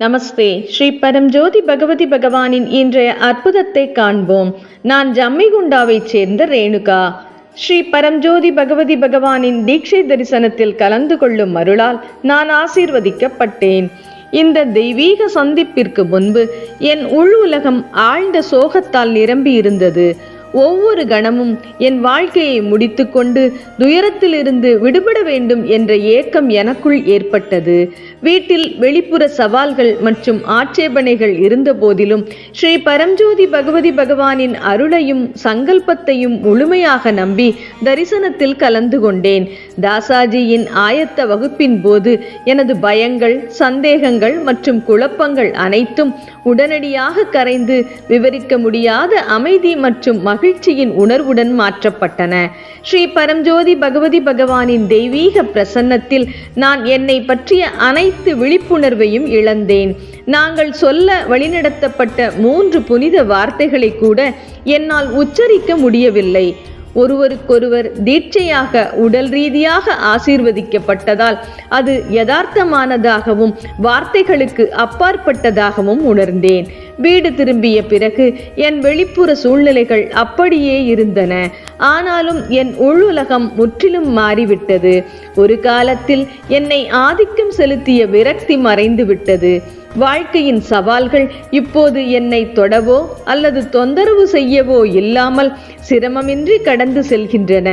நமஸ்தே. ஸ்ரீ பரம்ஜோதி பகவதி பகவானின் இன்றைய அற்புதத்தை காண்போம். நான் ஜம்மிகுண்டாவைச் சேர்ந்த ரேணுகா. ஸ்ரீ பரம்ஜோதி பகவதி பகவானின் தீட்சை தரிசனத்தில் கலந்து கொள்ளும் அருளால் நான் ஆசீர்வதிக்கப்பட்டேன். இந்த தெய்வீக சந்திப்பிற்கு முன்பு என் உள் உலகம் ஆழ்ந்த சோகத்தால் நிரம்பி இருந்தது ஒவ்வொரு கணமும் என் வாழ்க்கையை முடித்துக்கொண்டு துயரத்திலிருந்து விடுபட வேண்டும் என்ற ஏக்கம் எனக்குள் ஏற்பட்டது. வீட்டில் வெளிப்புற சவால்கள் மற்றும் ஆட்சேபனைகள் இருந்த போதிலும் ஸ்ரீ பரம்ஜோதி பகவதி பகவானின் அருளையும் சங்கல்பத்தையும் முழுமையாக நம்பி தரிசனத்தில் கலந்து கொண்டேன். தாசாஜியின் ஆயத்த வகுப்பின் போது எனது பயங்கள் சந்தேகங்கள் மற்றும் குழப்பங்கள் அனைத்தும் உடனடியாக கரைந்து விவரிக்க முடியாத அமைதி மற்றும் மகிழ்ச்சியின் உணர்வுடன் மாற்றப்பட்டன. ஸ்ரீ பரம்ஜோதி பகவதி பகவானின் தெய்வீக பிரசன்னத்தில் நான் என்னை பற்றிய அனைத்து விழிப்புணர்வையும் இழந்தேன். நாங்கள் சொல்ல வழிநடத்தப்பட்ட மூன்று புனித வார்த்தைகளை கூட என்னால் உச்சரிக்க முடியவில்லை. ஒருவருக்கொருவர் தீட்சையாக உடல் ரீதியாக ஆசீர்வதிக்கப்பட்டதால் அது யதார்த்தமானதாகவும் வார்த்தைகளுக்கு அப்பாற்பட்டதாகவும் உணர்ந்தேன். வீடு திரும்பிய பிறகு என் வெளிப்புற சூழ்நிலைகள் அப்படியே இருந்தன. ஆனாலும் என் உள்ளுலகம் முற்றிலும் மாறிவிட்டது. ஒரு காலத்தில் என்னை ஆதிக்கம் செலுத்திய விரக்தி மறைந்து விட்டது வாழ்க்கையின் சவால்கள் இப்போது என்னை தொடவோ அல்லது தொந்தரவு செய்யவோ இல்லாமல் சிரமமின்றி கடந்து செல்கின்றன.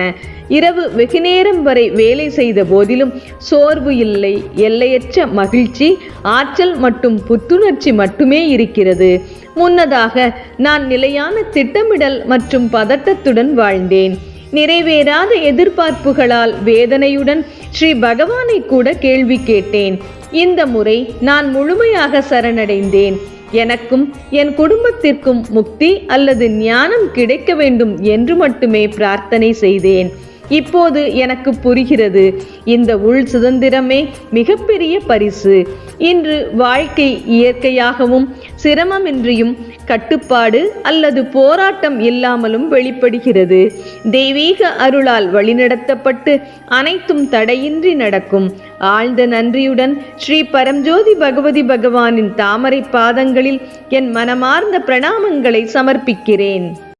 இரவு வெகுநேரம் வரை வேலை செய்த போதிலும் சோர்வு இல்லை எல்லையற்ற மகிழ்ச்சி ஆற்றல் மற்றும் புத்துணர்ச்சி மட்டுமே இருக்கிறது. முன்னதாக நான் நிலையான திட்டமிடல் மற்றும் பதட்டத்துடன் வாழ்ந்தேன். நிறைவேறாத எதிர்பார்ப்புகளால் வேதனையுடன் ஸ்ரீ பகவானை கூட கேள்வி கேட்டேன். இந்த முறை நான் முழுமையாக சரணடைந்தேன். எனக்கும் என் குடும்பத்திற்கும் முக்தி அல்லது ஞானம் கிடைக்க வேண்டும் என்று மட்டுமே பிரார்த்தனை செய்தேன். இப்போது எனக்கு புரிகிறது. இந்த உள் சுதந்திரமே மிகப்பெரிய பரிசு. இன்று வாழ்க்கை இயற்கையாகவும் சிரமமின்றியும் கட்டுப்பாடு அல்லது போராட்டம் இல்லாமலும் வெளிப்படுகிறது. தெய்வீக அருளால் வழிநடத்தப்பட்டு அனைத்தும் தடையின்றி நடக்கும். ஆழ்ந்த நன்றியுடன் ஸ்ரீ பரம்ஜோதி பகவதி பகவானின் தாமரை பாதங்களில் என் மனமார்ந்த பிரணாமங்களை சமர்ப்பிக்கிறேன்.